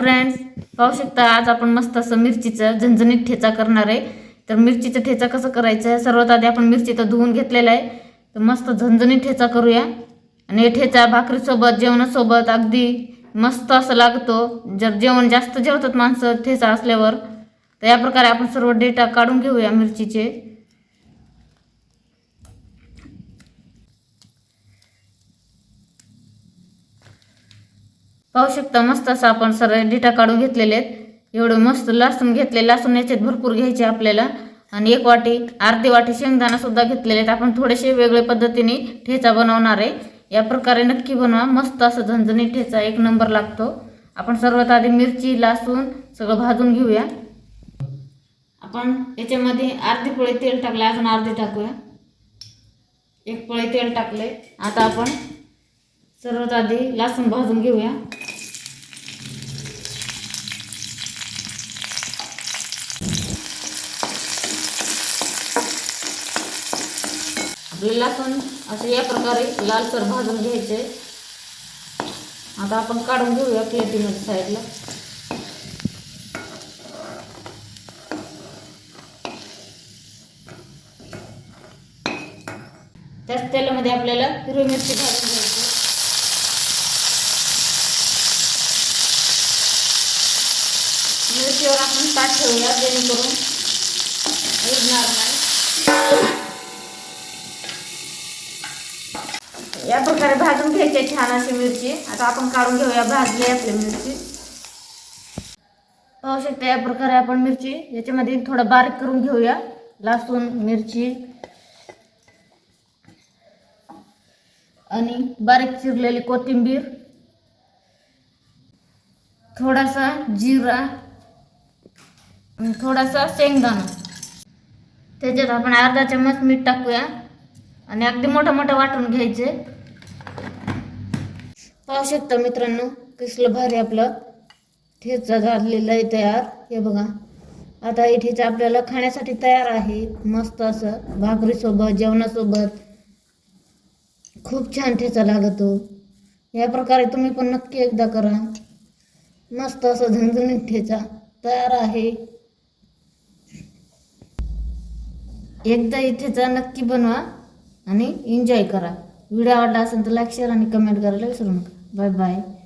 Friends पाहू शकता आज आपण मस्त असं मिरचीचं झणझणीत ठेचा करणार आहे. तर मिरचीचं ठेचा कसं करायचं? आहे सर्वात आधी आपण मिरची तर धुवून घेतलेला आहे. तर मस्त झणझणीत ठेचा करूया. आणि ठेचा भाकरीसोबत जेवणासोबत अगदी मस्त असं लागतो. जर जेवण जास्त जेवतात माणसं ठेचा असल्यावर. तर या प्रकारे आपण सर्व डेटा काढून घेऊया मिरचीचे. पाहू शकता मस्त असं आपण सरळ डिटा काढून घेतलेले आहेत. एवढं मस्त लसूण घेतले लसूण याच्यात भरपूर घ्यायचे आपल्याला. आणि एक वाटी अर्धी वाटी शेंगदाणा सुद्धा घेतलेले आहेत. आपण थोडेसे वेगळ्या पद्धतीने ठेचा बनवणार आहे. या प्रकारे नक्की बनवा. मस्त असं झणझणी ठेचा एक नंबर लागतो. आपण सर्वात आधी मिरची लसूण सगळं भाजून घेऊया. आपण याच्यामध्ये अर्धी पोळी तेल टाकले अजून अर्धी टाकूया. एक पोळी तेल टाकले आता आपण सर्वात आधी लसूण भाजून घेऊया. आपले लसूण असं या प्रकारे लालसर भाजून घ्यायचे. आता आपण काढून घेऊया प्लेटीमध्ये साईडला त्याच तेलामध्ये आपल्याला हिरवी मिरची भाजून घ्यायची. मिरचीवर आपण ताट ठेवूया जेणेकरून या प्रकारे भाजून घ्यायची छान अशी मिरची. आता आपण काढून घेऊया भाजली आपली मिरची. पाहू शकता या प्रकारे आपण मिरची. याच्यामध्ये थोडं बारीक करून घेऊया. लसूण मिरची. आणि बारीक चिरलेली कोथिंबीर. थोडासा जिरा. थोडासा शेंगदाणा. त्याच्यात आपण अर्धा चम्मच मीठ टाकूया. आणि अगदी मोठं मोठं वाटून घ्यायचे. पाहू शकता मित्रांनो? कसलं भारी आपलं. ठेचा झालेलं आहे तयार. हे बघा. आता हे ठेचा आपल्याला खाण्यासाठी तयार आहे. मस्त असं. भाकरीसोबत जेवणासोबत. खूप छान ठेचा लागतो. या प्रकारे तुम्ही पण नक्की एकदा करा. मस्त असं झणझणीत ठेचा तयार आहे. एकदा इथेचा नक्की बनवा आणि एन्जॉय करा. व्हिडिओ आवडला असेल तर लाईक शेअर आणि कमेंट करायला विसरू नका. Bye bye.